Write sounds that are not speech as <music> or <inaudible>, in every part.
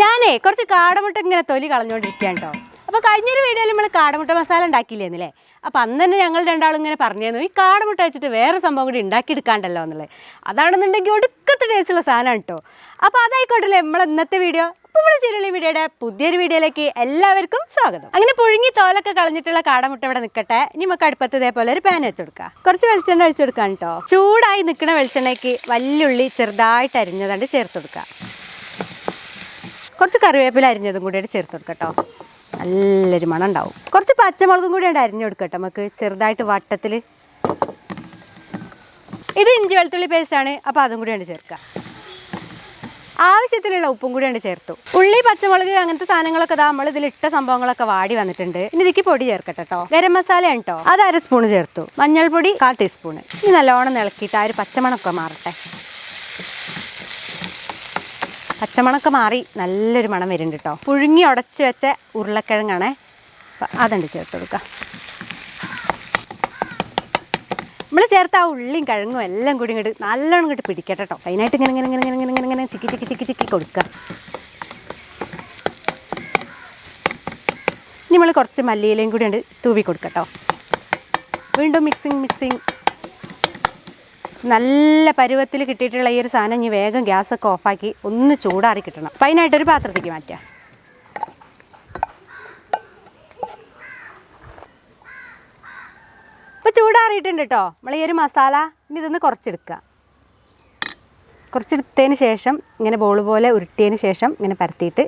ഞാനേ കുറച്ച് കാടമുട്ട ഇങ്ങനെ തൊലി കളഞ്ഞുകൊണ്ടിരിക്കുകയാണ് കേട്ടോ അപ്പോൾ കഴിഞ്ഞൊരു വീഡിയോയിൽ നമ്മൾ കാടമുട്ട മസാല ഉണ്ടാക്കിയില്ലേന്നില്ലേ അപ്പോൾ അന്ന് തന്നെ ഞങ്ങൾ രണ്ടാളും ഇങ്ങനെ പറഞ്ഞിരുന്നു ഈ കാടമുട്ട വെച്ചിട്ട് വേറെ സംഭവം കൂടി ഉണ്ടാക്കിയെടുക്കാണ്ടല്ലോ എന്നുള്ളത്. അതാണെന്നുണ്ടെങ്കിൽ ഒടുക്കത്തെ ടേസ്റ്റുള്ള സാധനമാണ് കേട്ടോ അപ്പോൾ അതായിക്കോട്ടല്ലേ നമ്മളെ ഇന്നത്തെ വീഡിയോ അപ്പോൾ നമ്മൾ ചെറിയ വീഡിയോയുടെ പുതിയൊരു വീഡിയോയിലേക്ക് എല്ലാവർക്കും സ്വാഗതം. അങ്ങനെ പുഴുങ്ങി തോലൊക്കെ കളഞ്ഞിട്ടുള്ള കാടമുട്ട ഇവിടെ നിൽക്കട്ടെ ഇനി നമുക്ക് അടുപ്പത്ത് ഇതേപോലെ ഒരു പാൻ വെച്ച് കൊടുക്കാം. കുറച്ച് വെളിച്ചെണ്ണ ഒഴിച്ചു കൊടുക്കാം കേട്ടോ ചൂടായി നിൽക്കുന്ന വെളിച്ചെണ്ണയ്ക്ക് വല്യുള്ളി ചെറുതായിട്ട് അരിഞ്ഞതാണ്ട് ചേർത്ത് കൊടുക്കുക കുറച്ച് കറിവേപ്പില അരിഞ്ഞതും കൂടി ചേർത്ത് കൊടുക്കട്ടോ. നല്ലൊരു മണം ഉണ്ടാവും. കുറച്ച് പച്ചമുളകും കൂടി ഉണ്ട് അരിഞ്ഞു കൊടുക്കട്ടെ നമുക്ക് ചെറുതായിട്ട് വട്ടത്തിൽ ഇത് ഇഞ്ചി വെളുത്തുള്ളി പേസ്റ്റാണ് അപ്പോൾ അതും കൂടി ഉണ്ട് ചേർക്കുക ആവശ്യത്തിനുള്ള ഉപ്പും കൂടി ഉണ്ട് ചേർത്തു. ഉള്ളി പച്ചമുളക് അങ്ങനത്തെ സാധനങ്ങളൊക്കെ ഇതാ നമ്മൾ ഇതിൽ ഇട്ട സംഭവങ്ങളൊക്കെ വാടി വന്നിട്ടുണ്ട്. ഇനി ഇതിക്ക് പൊടി ചേർക്കട്ടെ കേട്ടോ ഗരം മസാല കേട്ടോ അത് അര സ്പൂൺ ചേർത്തു. മഞ്ഞൾപ്പൊടി കാൽ ടീസ്പൂണ് ഇനി നല്ലോണം ഇളക്കിയിട്ട് ആ ഒരു പച്ചമണമൊക്കെ മാറട്ടെ. പച്ചമണമൊക്കെ മാറി നല്ലൊരു മണം വരുന്നുണ്ട് കേട്ടോ പുഴുങ്ങി ഉടച്ച് വെച്ച ഉരുളക്കിഴങ്ങാണേ. അപ്പം അതുണ്ട് ചേർത്ത് കൊടുക്കുക നമ്മൾ ചേർത്ത ആ ഉള്ളിയും കിഴങ്ങും എല്ലാം കൂടി ഇങ്ങോട്ട് നല്ലോണം ഇങ്ങോട്ട് പിടിക്കട്ടെ കേട്ടോ അതിനായിട്ട് ഇങ്ങനെ ഇങ്ങനെ ഇങ്ങനെ ഇങ്ങനെ ഇങ്ങനെ ഇങ്ങനെ ചിക്കി ചിക്കി ചിക്കി ചിക്കി കൊടുക്കുക ഇനി നമ്മൾ കുറച്ച് മല്ലിയിലയും കൂടി ഉണ്ട് തൂവി കൊടുക്കട്ടോ വീണ്ടും മിക്സിങ് മിക്സിങ് നല്ല പരുവത്തിൽ കിട്ടിയിട്ടുള്ള ഈ ഒരു സാധനം ഇനി വേഗം ഗ്യാസൊക്കെ ഓഫാക്കി ഒന്ന് ചൂടാറി കിട്ടണം. അപ്പം അതിനായിട്ടൊരു പാത്രത്തേക്ക് മാറ്റാം ഇപ്പോൾ ചൂടാറിയിട്ടുണ്ട് കേട്ടോ നമ്മൾ ഈ ഒരു മസാല ഇനി ഇതൊന്ന് കുറച്ചെടുക്കുക. കുറച്ചെടുത്തതിന് ശേഷം ഇങ്ങനെ ബോൾ പോലെ ഉരുട്ടിയതിന് ശേഷം ഇങ്ങനെ പരത്തിയിട്ട്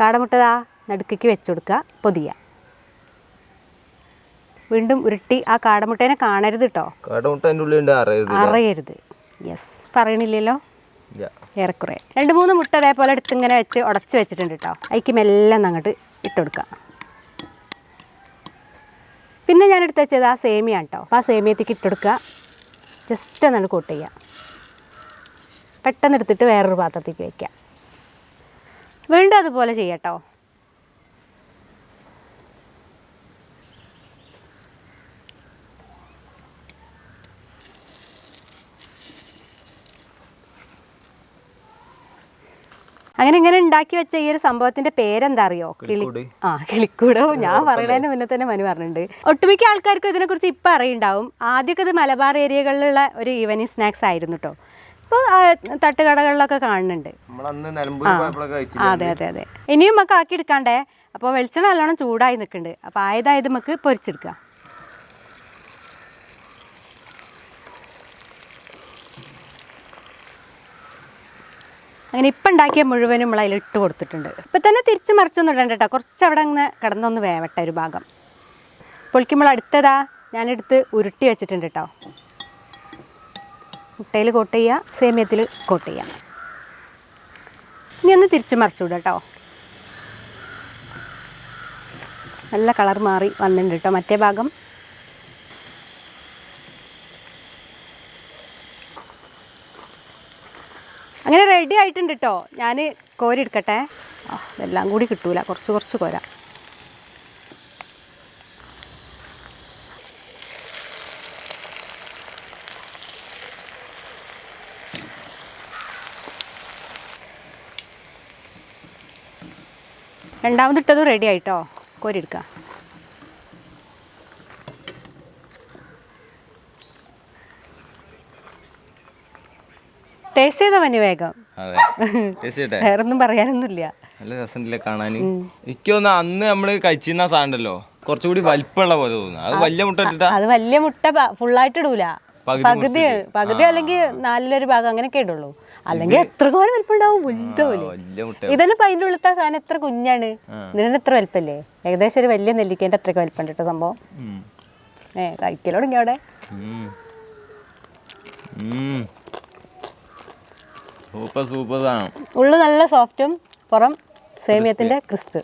കാടമുട്ടതാ നടുക്കിക്ക് വെച്ച് കൊടുക്കുക. പൊതിയുക. വീണ്ടും ഉരുട്ടി ആ കാടമുട്ടേനെ കാണരുത് കേട്ടോ കടമുട്ട അതിന്റെ ഉള്ളിൽ ഉണ്ട് അറിയരുത്. യെസ് പറയണില്ലല്ലോ? ഏറെക്കുറെ. രണ്ട് മൂന്ന് മുട്ട അതേപോലെ എടുത്ത് ഇങ്ങനെ വെച്ച് ഉടച്ചു വെച്ചിട്ടുണ്ട് കേട്ടോ അതിക്ക് മെല്ലെ ഒന്ന് അങ്ങോട്ട് ഇട്ട് കൊടുക്കാം. പിന്നെ ഞാൻ എടുത്ത് വെച്ചത് ആ സേമിയ കേട്ടോ അപ്പോൾ ആ സേമിയത്തേക്ക് ഇട്ട് കൊടുക്കുക. ജസ്റ്റ് ഒന്നാണ് കൂട്ട് ചെയ്യുക പെട്ടെന്ന് എടുത്തിട്ട് വേറൊരു പാത്രത്തേക്ക് വയ്ക്കുക വീണ്ടും അതുപോലെ ചെയ്യട്ടോ അങ്ങനെ ഇങ്ങനെ ഉണ്ടാക്കി വെച്ച ഈ ഒരു സംഭവത്തിന്റെ പേരെന്താ അറിയോ കിളി ആ കിളിക്കൂടോ. ഞാൻ പറയുന്നതിന് മുന്നേ തന്നെ മനു പറഞ്ഞിട്ടുണ്ട്. ഒട്ടുമിക്ക ആൾക്കാർക്കും ഇതിനെക്കുറിച്ച് ഇപ്പം അറിയുണ്ടാവും. ആദ്യമൊക്കെ ഇത് മലബാർ ഏരിയകളിലുള്ള ഒരു ഈവനിങ് സ്നാക്സ് ആയിരുന്നു കേട്ടോ ഇപ്പോൾ തട്ടുകടകളിലൊക്കെ കാണുന്നുണ്ട്. അതെ അതെ അതെ. ഇനിയും നമുക്ക് ആക്കി എടുക്കാണ്ടേ അപ്പോൾ വെളിച്ചെണ്ണ നല്ലോണം ചൂടായി നിൽക്കുന്നുണ്ട് അപ്പോൾ ആയതായത് നമുക്ക് പൊരിച്ചെടുക്കാം. അങ്ങനെ ഇപ്പം ഉണ്ടാക്കിയ മുഴുവനും നമ്മൾ അതിൽ ഇട്ട് കൊടുത്തിട്ടുണ്ട്. ഇപ്പം തന്നെ തിരിച്ചു മറിച്ചൊന്നും ഇടണ്ട കേട്ടോ. കുറച്ച് അവിടെ അങ്ങനെ കിടന്നൊന്ന് വേവട്ടെ ഒരു ഭാഗം. പൊളിക്കുമ്പോൾ അടുത്തതാ ഞാനെടുത്ത് ഉരുട്ടി വെച്ചിട്ടുണ്ട് കേട്ടോ. മുട്ടയിൽ കോട്ട് ചെയ്യുക സേമിയത്തിൽ കോട്ട് ചെയ്യാം. ഇനി ഒന്ന് തിരിച്ചു മറിച്ചു വിടാം കേട്ടോ. നല്ല കളർ മാറി വന്നിട്ടുണ്ട് കേട്ടോ മറ്റേ ഭാഗം. അങ്ങനെ റെഡി ആയിട്ടുണ്ട് കേട്ടോ ഞാൻ കോരി എടുക്കട്ടെ. ആ ഇതെല്ലാം കൂടി കിട്ടൂല. കുറച്ച് കുറച്ച് കോരാ. രണ്ടാമതിട്ടതും റെഡി ആയിട്ടോ കോരി എടുക്കാം. ടേസ്റ്റ് ചെയ്ത മഞ്ഞ വേഗം വേറൊന്നും പറയാനൊന്നുമില്ല. നല്ല രസമുണ്ടല്ലേ കാണാൻ? എനിക്ക് തോന്നുന്നു അന്ന് നമ്മൾ കഴിച്ചിരുന്ന സാധനമല്ലോ കുറച്ചുകൂടി വലിപ്പമുള്ള പോലെ തോന്നുന്നു. അത് വലിയ മുട്ട അത് വലിയ മുട്ട ഫുള്ളായിട്ട് ഇടൂല. പകുതി പകുതി അല്ലെങ്കിൽ നാലിലൊരു ഭാഗം അങ്ങനെയൊക്കെ ഇടുള്ളൂ. അല്ലെങ്കിൽ എത്ര കോലം വലിപ്പം ഉണ്ടാവും വലുതാവൂലേ ഇതന്നെ അതിന്റെ ഉള്ളിലത്തെ സാധനം എത്ര കുഞ്ഞാണ്. ഇതിന് എത്ര വലിപ്പല്ലേ? ഏകദേശം ഒരു വലിയ നെല്ലിക്കേന്റെ അത്രയ്ക്ക് വലിപ്പം കേട്ടോ സംഭവം. ഏ കഴിക്കലോ തുടങ്ങി അവിടെ. സൂപ്പർ സൂപ്പർ സാധനം. ഉള്ളു നല്ല സോഫ്റ്റും പുറം സേമിയത്തിന്റെ ക്രിസ്പ്.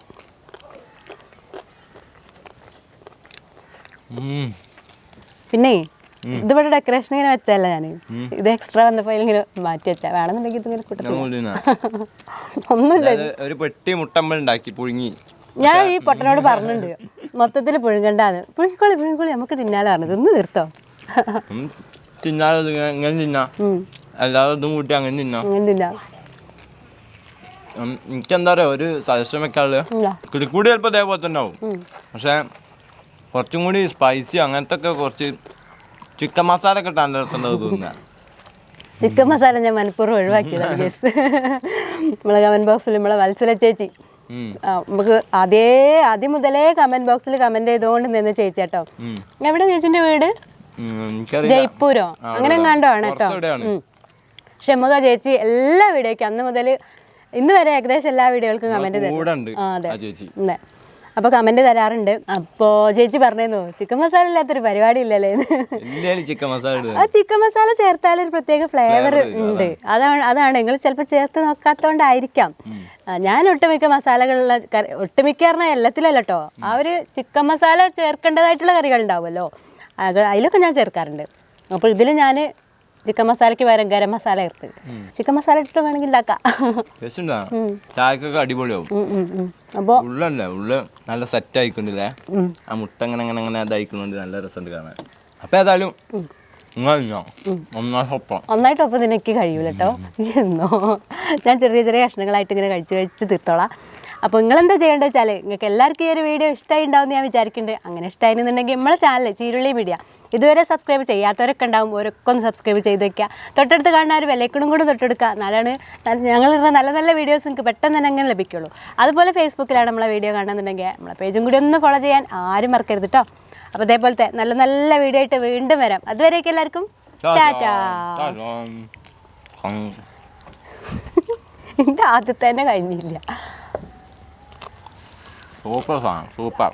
പിന്നെ ഇതിവിടെ ഡെക്കറേഷൻ ഇങ്ങനെ വെച്ചല്ല ഞാൻ ഇത് എക്സ്ട്രാ വന്നപ്പോൾ ഇങ്ങനെ മാറ്റി വെച്ചാ. വേണമെന്നുണ്ടെങ്കിൽ ഇതിങ്ങനെ <laughs> ഒന്നുമില്ല ഒരു പെട്ടി പുഴുങ്ങി. ഞാൻ ഈ പൊട്ടനോട് പറഞ്ഞിട്ടുണ്ട്. മൊത്തത്തിൽ പുഴുങ്ങണ്ടാന്ന്. പുഴുങ്ങിക്കോളി പുഴുങ്ങിക്കോളി. നമുക്ക് തിന്നാലോ പറഞ്ഞത്. ഒന്ന് തീർത്തോ ഉം. തിന്നാലോ ഇങ്ങനെ തിന്നാ. അല്ലാതെ ഇതും കൂട്ടി അങ്ങനെ തിന്നാ അങ്ങനെ തിന്നാം എനിക്കെന്താ പറയുക ഒരു സജഷൻ വെക്കാൾ. കിളിക്കൂടി ചിലപ്പോൾ ഇതേപോലെ തന്നെ ആവും. പക്ഷേ കുറച്ചും കൂടി സ്പൈസി അങ്ങനത്തെ ഒക്കെ കുറച്ച് ചിക്കൻ മസാല ഒക്കെ ഇട്ടാൻ രസമുണ്ടാവും തോന്നുന്നു. ചിക്കൻ മസാല ഞാൻ മനഃപൂർവം ഒഴിവാക്കിയതാണ് ഗസ് നമ്മളെ കമന്റ് ബോക്സിൽ നമ്മളെ വത്സല ചേച്ചി. നമുക്ക് അതേ ആദ്യം മുതലേ കമന്റ് ബോക്സിൽ കമന്റ് ചെയ്തുകൊണ്ട് നിന്ന് ചേച്ചി കേട്ടോ. എവിടെ ചേച്ചിന്റെ വീട്? ജയ്പൂരോ? അങ്ങനെ. കണ്ടോ ആണ് കേട്ടോ. ഷെമുക ചേച്ചി എല്ലാ വീഡിയോയ്ക്കും അന്ന് മുതൽ ഇന്ന് വരെ ഏകദേശം എല്ലാ വീഡിയോകൾക്കും കമന്റ് തരും. അപ്പൊ അതെ. അതെ. അപ്പോൾ കമന്റ് തരാറുണ്ട്. അപ്പോൾ ചേച്ചി പറഞ്ഞിരുന്നു ചിക്കൻ മസാല ഇല്ലാത്തൊരു പരിപാടി ഇല്ലല്ലേ? ചിക്കൻ മസാല ചിക്കൻ മസാല ചേർത്താൽ ഒരു പ്രത്യേക ഫ്ലേവർ ഉണ്ട്. അതാണ്. അതാണ് നിങ്ങൾ ചിലപ്പോൾ ചേർത്ത് നോക്കാത്തതുകൊണ്ടായിരിക്കാം ഞാൻ ഒട്ടുമിക്ക മസാലകളുള്ള കറി ഒട്ടുമിക്ക പറഞ്ഞാൽ എല്ലാത്തിലല്ല കേട്ടോ ആ ഒരു ചിക്കൻ മസാല ചേർക്കേണ്ടതായിട്ടുള്ള കറികൾ ഉണ്ടാവുമല്ലോ. അത് അതിലൊക്കെ ഞാൻ ചേർക്കാറുണ്ട്. അപ്പോൾ ഇതിൽ ഞാൻ ചിക്കൻ മസാലയ്ക്ക് പകരം ഗരം മസാല ചേർത്ത് ചിക്കൻ മസാല ഇട്ടിട്ട് വേണമെങ്കിൽ ഉണ്ടാക്കാം ചായക്കൊക്കെ അടിപൊളിയാവും. അപ്പോൾ ഉള്ളല്ലേ? ഉള്ള നല്ല സെറ്റ് ആയിക്കൊണ്ടില്ലേ ആ മുട്ട അങ്ങനെ അങ്ങനെ അങ്ങനെ അതായിക്കൊണ്ട് നല്ല രസമുണ്ട് കാണാൻ. അപ്പൊ ഏതായാലും ഒന്നായിട്ട് ഒപ്പം തന്നെ എനിക്ക് കഴിയൂല കേട്ടോ എന്നോ? ഞാൻ ചെറിയ ചെറിയ കഷ്ണങ്ങളായിട്ട് ഇങ്ങനെ കഴിച്ച് കഴിച്ച് തീർത്തോളാം. അപ്പോൾ നിങ്ങൾ എന്താ ചെയ്യേണ്ടത് വെച്ചാൽ നിങ്ങൾക്ക് എല്ലാവർക്കും ഈ ഒരു വീഡിയോ ഇഷ്ടമായി ഉണ്ടാവും ഞാൻ വിചാരിക്കുന്നുണ്ട് അങ്ങനെ ഇഷ്ടമായിരുന്നുണ്ടെങ്കിൽ നമ്മളെ ചാനൽ ചീരുള്ളി മീഡിയ ഇതുവരെ സബ്സ്ക്രൈബ് ചെയ്യാത്തവരൊക്കെ ഉണ്ടാവും ഓരൊക്കെ ഒന്ന് സബ്സ്ക്രൈബ് ചെയ്ത് വെക്കുക തൊട്ടടുത്ത് കാണുന്ന ഒരു വിലക്കണും കൂടെ തൊട്ടെടുക്കുക എന്നാലാണ് ഞങ്ങളിടുന്ന നല്ല നല്ല വീഡിയോസ് നിങ്ങൾക്ക് പെട്ടെന്ന് തന്നെ അങ്ങനെ ലഭിക്കുള്ളൂ. അതുപോലെ ഫേസ്ബുക്കിലാണ് നമ്മളെ വീഡിയോ കാണുന്നുണ്ടെങ്കിൽ നമ്മളെ പേജും കൂടി ഒന്ന് ഫോളോ ചെയ്യാൻ ആരും മറക്കരുത് കേട്ടോ അപ്പോൾ അതേപോലത്തെ നല്ല നല്ല വീഡിയോ ആയിട്ട് വീണ്ടും വരാം. അതുവരെയൊക്കെ എല്ലാവർക്കും എന്റെ ആദ്യത്തെ തന്നെ കഴിഞ്ഞില്ല. സൂപ്പർ സാധനം സൂപ്പർ